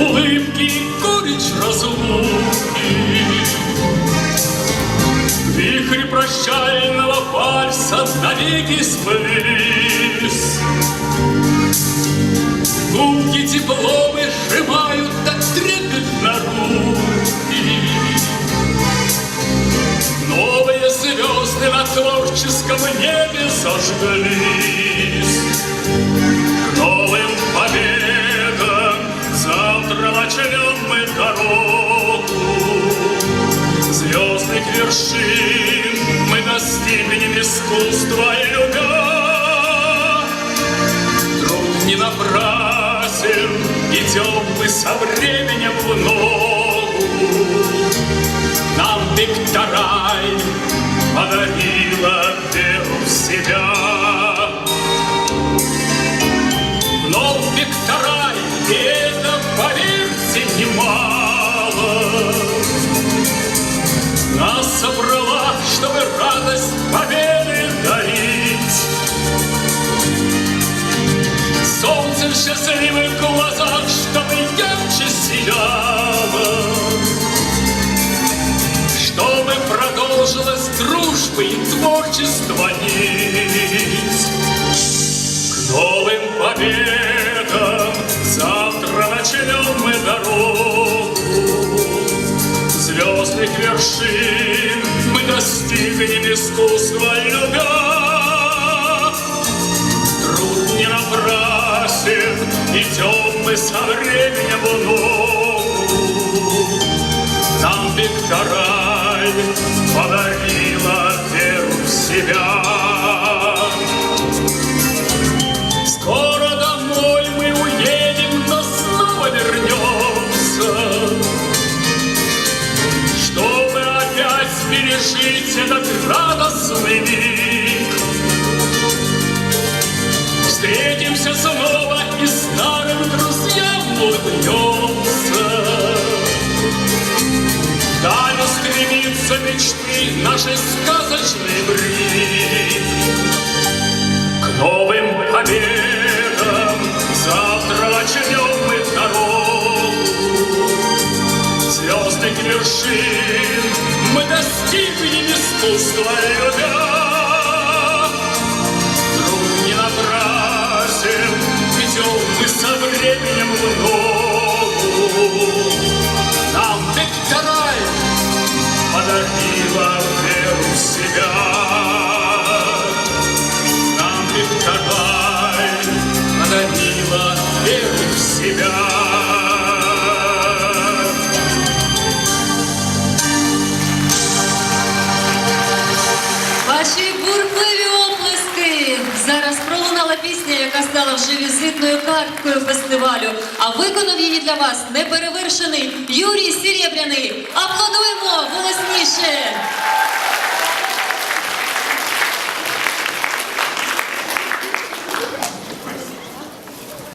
и горечь разлуки. Вихрь прощального вальса навеки сплылись. Губки теплом сжимают так трепетно руки. Новые звезды на творческом небе зажглись. Звездных вершин мы достигнем искусства и любя. Труд не напрасен, идем мы со временем в счастливых глазах, чтобы ярче сияло, чтобы продолжилась дружба и творчество нить. К новым победам завтра начнем мы дорогу. Звездных вершин мы достигнем искусства любя. Труд не напрасен, идем мы со временем в ногу. Нам Викторай подарила веру в себя. Скоро домой мы уедем, но снова вернемся, чтобы опять пережить этот радостный миг. Встретимся друзьям улыбнемся. Даль устремится мечты нашей сказочной брик. К новым победам завтра начнем мы дорогу. Звездных вершин мы достигнем искусства любя. Бурхливі оплески. Зараз пролунала пісня, яка стала вже візитною карткою фестивалю. А виконав її для вас неперевершений Юрій Серебряний. Аплодуємо голосніше.